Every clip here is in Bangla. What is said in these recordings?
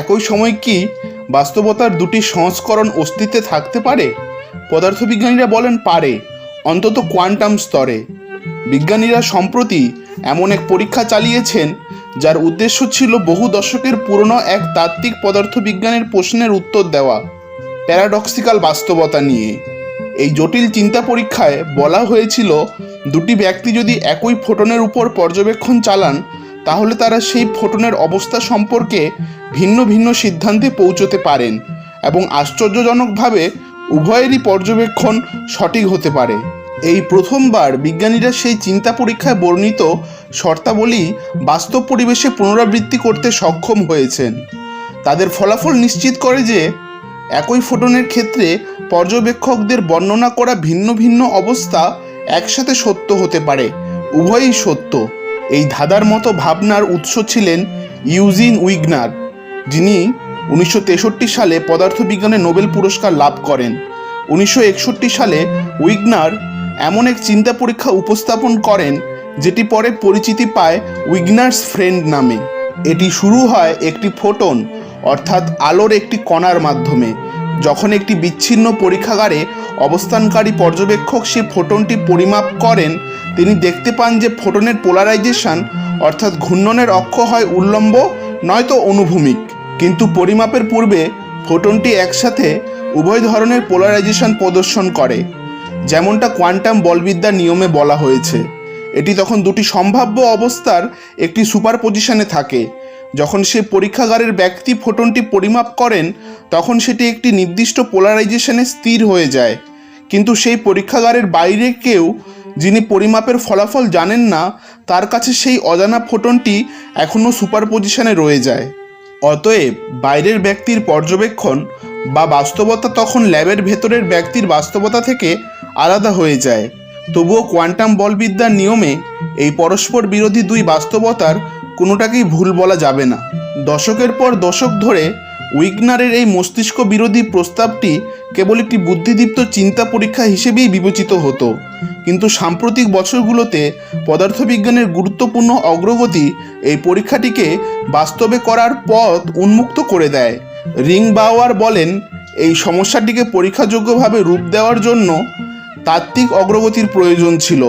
একই সময় কি বাস্তবতার দুটি সংস্করণ অস্তিত্বে থাকতে পারে? পদার্থবিজ্ঞানীরা বলেন পারে, অন্তত কোয়ান্টাম স্তরে। বিজ্ঞানীরা সম্প্রতি এমন এক পরীক্ষা চালিয়েছেন, যার উদ্দেশ্য ছিল বহু দশকের পুরনো এক তাত্ত্বিক পদার্থবিজ্ঞানের প্রশ্নের উত্তর দেওয়া, প্যারাডক্সিক্যাল বাস্তবতা নিয়ে। এই জটিল চিন্তা পরীক্ষায় বলা হয়েছিল, দুটি ব্যক্তি যদি একই ফোটনের উপর পর্যবেক্ষণ চালান তাহলে তারা সেই ফোটনের অবস্থা সম্পর্কে ভিন্ন ভিন্ন সিদ্ধান্তে পৌঁছতে পারেন এবং আশ্চর্যজনকভাবে উভয়েরই পর্যবেক্ষণ সঠিক হতে পারে। এই প্রথমবার বিজ্ঞানীরা সেই চিন্তা পরীক্ষায় বর্ণিত শর্তাবলী বাস্তব পরিবেশে পুনরাবৃত্তি করতে সক্ষম হয়েছেন। তাদের ফলাফল নিশ্চিত করে যে একই ফোটনের ক্ষেত্রে পর্যবেক্ষকদের বর্ণনা করা ভিন্ন ভিন্ন অবস্থা একসাথে সত্য হতে পারে, উভয়ই সত্য। এই ধাঁধার মতো ভাবনার উৎস ছিলেন ইউজিন উইগনার, যিনি উনিশশো তেষট্টি সালে পদার্থবিজ্ঞানে নোবেল পুরস্কার লাভ করেন। উনিশশো একষট্টি সালে উইগনার এমন এক চিন্তা পরীক্ষা উপস্থাপন করেন, যেটি পরে পরিচিতি পায় উইগনার্স ফ্রেন্ড নামে। এটি শুরু হয় একটি ফোটন, অর্থাৎ আলোর একটি কণার মাধ্যমে। যখন একটি বিচ্ছিন্ন পরীক্ষাগারে অবস্থানকারী পর্যবেক্ষক সে ফোটনটি পরিমাপ করেন তিনি দেখতে পান যে ফোটনের পোলারাইজেশন, অর্থাৎ ঘূর্ণনের অক্ষ হয় উল্লম্ব, নয়তো অনুভূমিক। কিন্তু পরিমাপের পূর্বে ফোটনটি একসাথে উভয় ধরনের পোলারাইজেশন প্রদর্শন করে, যেমনটা কোয়ান্টাম বলবিদ্যার নিয়মে বলা হয়েছে। এটি তখন দুটি সম্ভাব্য অবস্থার একটি সুপার পজিশনে থাকে। যখন সে পরীক্ষাগারের ব্যক্তি ফোটনটি পরিমাপ করেন, তখন সেটি একটি নির্দিষ্ট পোলারাইজেশনে স্থির হয়ে যায়। কিন্তু সেই পরীক্ষাগারের বাইরে কেউ যিনি পরিমাপের ফলাফল জানেন না, তার কাছে সেই অজানা ফোটনটি এখনও সুপার পজিশনে রয়ে যায়। অতএব বাইরের ব্যক্তির পর্যবেক্ষণ বা বাস্তবতা তখন ল্যাবের ভেতরের ব্যক্তির বাস্তবতা থেকে আলাদা হয়ে যায়। তবুও কোয়ান্টাম বলবিদ্যার নিয়মে এই পরস্পর বিরোধী দুই বাস্তবতার কোনোটাকেই ভুল বলা যাবে না। দশকের পর দশক ধরে উইগনারের এই মস্তিষ্ক বিরোধী প্রস্তাবটি কেবল একটি বুদ্ধিদীপ্ত চিন্তা পরীক্ষা হিসেবেই বিবেচিত হতো। কিন্তু সাম্প্রতিক বছরগুলোতে পদার্থবিজ্ঞানের গুরুত্বপূর্ণ অগ্রগতি এই পরীক্ষাটিকে বাস্তবে করার পথ উন্মুক্ত করে দেয়। রিং বাওয়ার বলেন, এই সমস্যাটিকে পরীক্ষাযোগ্যভাবে রূপ দেওয়ার জন্য তাত্ত্বিক অগ্রগতির প্রয়োজন ছিল।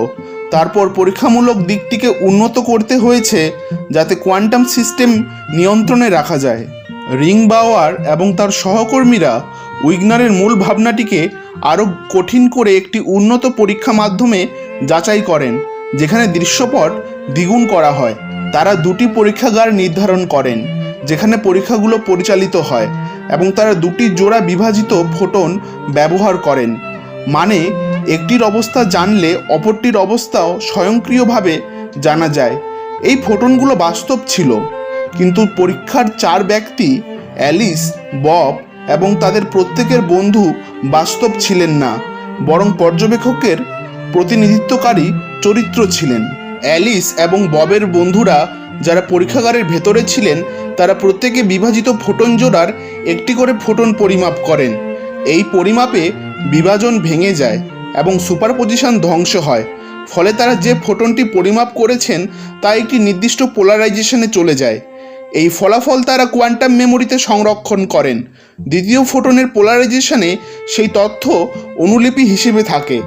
তারপর পরীক্ষামূলক দিকটিকে উন্নত করতে হয়েছে যাতে কোয়ান্টাম সিস্টেম নিয়ন্ত্রণে রাখা যায়। রিং বাওয়ার এবং তার সহকর্মীরা উইগনারের মূল ভাবনাটিকে আরও কঠিন করে একটি উন্নত পরীক্ষা মাধ্যমে যাচাই করেন, যেখানে দৃশ্যপট দ্বিগুণ করা হয়। তারা দুটি পরীক্ষাগার নির্ধারণ করেন, যেখানে পরীক্ষাগুলো পরিচালিত হয় এবং তারা দুটি জোড়া বিভাজিত ফোটন ব্যবহার করেন। মানে একটির অবস্থা জানলে অপরটির অবস্থাও স্বয়ংক্রিয়ভাবে জানা যায়। এই ফোটনগুলো বাস্তব ছিল। কিন্তু পরীক্ষার চার ব্যক্তি, অ্যালিস, বব এবং তাদের প্রত্যেকের বন্ধু বাস্তব ছিলেন না, বরং পর্যবেক্ষকের প্রতিনিধিত্বকারী চরিত্র ছিলেন। অ্যালিস এবং ববের বন্ধুরা যারা পরীক্ষাগারের ভেতরে ছিলেন, তারা প্রত্যেকে বিভাজিত ফোটন জোড়ার একটি করে ফোটন পরিমাপ করেন। এই পরিমাপে বিভাজন ভেঙে যায় এবং সুপারপজিশন ধ্বংস হয়, ফলে তারা যে ফোটনটি পরিমাপ করেছেন তা একটি নির্দিষ্ট পোলারাইজেশনে চলে যায়। এই ফলাফল তারা কোয়ান্টাম মেমোরিতে সংরক্ষণ করেন। দ্বিতীয় ফোটনের পোলারাইজেশনে সেই তথ্য অনুলিপি হিসেবে থাকে।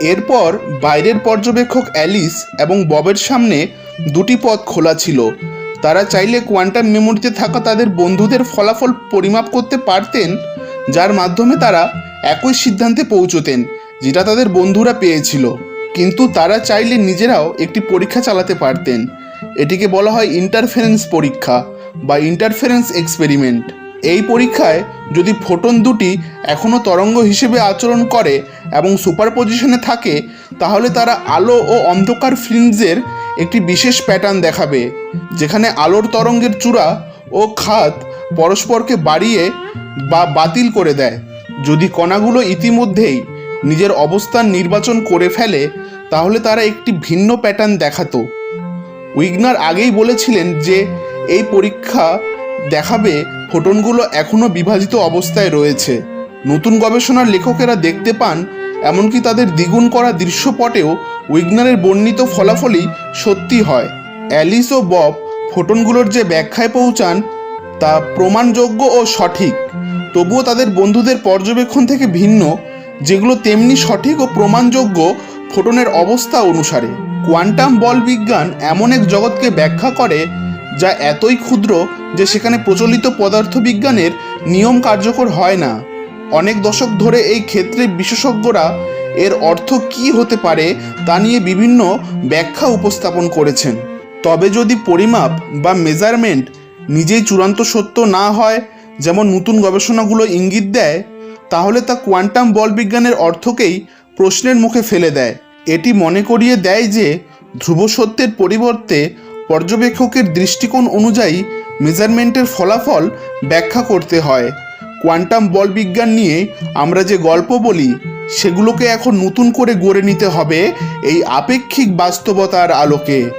এরপর বাইরের পর্যবেক্ষক অ্যালিস এবং ববের সামনে দুটি পথ খোলা ছিল। তারা চাইলে কোয়ান্টাম মেমোরিতে থাকা তাদের বন্ধুদের ফলাফল পরিমাপ করতে পারতেন, যার মাধ্যমে তারা একই সিদ্ধান্তে পৌঁছতেন, যেটা তাদের বন্ধুরা পেয়েছিল। কিন্তু তারা চাইলে নিজেরাও একটি পরীক্ষা চালাতে পারতেন। এটিকে বলা হয় ইন্টারফেরেন্স পরীক্ষা বা ইন্টারফারেন্স এক্সপেরিমেন্ট এই পরীক্ষায় যদি ফোটন দুটি এখনও তরঙ্গ হিসেবে আচরণ করে এবং সুপারপজিশনে থাকে, তাহলে তারা আলো ও অন্ধকার ফিল্মসের একটি বিশেষ প্যাটার্ন দেখাবে, যেখানে আলোর তরঙ্গের চূড়া ও খাত পরস্পরকে বাড়িয়ে বা বাতিল করে দেয়। যদি কণাগুলো ইতিমধ্যেই নিজের অবস্থান নির্বাচন করে ফেলে, তাহলে তারা একটি ভিন্ন প্যাটার্ন দেখাতো। উইগনার আগেই বলেছিলেন যে এই পরীক্ষা দেখাবে ফোটনগুলো এখনও বিভাজিত অবস্থায় রয়েছে। নতুন গবেষণার লেখকেরা দেখতে পান, এমনকি তাদের দ্বিগুণ করা দৃশ্যপটেও উইগনারের বর্ণিত ফলাফলই সত্যি হয়। অ্যালিস ও বব ফোটনগুলোর যে ব্যাখ্যায় পৌঁছান, তা প্রমাণযোগ্য ও সঠিক। তবুও তাদের বন্ধুদের পর্যবেক্ষণ থেকে ভিন্ন, যেগুলো তেমনি সঠিক ও প্রমাণযোগ্য ফোটনের অবস্থা অনুসারে কোয়ান্টাম বল বিজ্ঞান এমন এক জগৎকে ব্যাখ্যা করে যা এতই ক্ষুদ্র যে সেখানে প্রচলিত পদার্থবিজ্ঞানের নিয়ম কার্যকর হয় না। অনেক দশক ধরে এই ক্ষেত্রে বিশেষজ্ঞরা এর অর্থ কী হতে পারে তা নিয়ে বিভিন্ন ব্যাখ্যা উপস্থাপন করেছেন। তবে যদি পরিমাপ বা মেজারমেন্ট নিজেই চূড়ান্ত সত্য না হয়, যেমন নতুন গবেষণাগুলো ইঙ্গিত দেয়, তাহলে তা কোয়ান্টাম বল বিজ্ঞানের অর্থকেই প্রশ্নের মুখে ফেলে দেয়। এটি মনে করিয়ে দেয় যে ধ্রুব সত্যের পরিবর্তে পর্যবেক্ষকের দৃষ্টিকোণ অনুযায়ী মেজারমেন্টের ফলাফল ব্যাখ্যা করতে হয়। কোয়ান্টাম বল বিজ্ঞান নিয়ে আমরা যে গল্প বলি, সেগুলোকে এখন নতুন করে গড়ে নিতে হবে এই আপেক্ষিক বাস্তবতার আলোকে।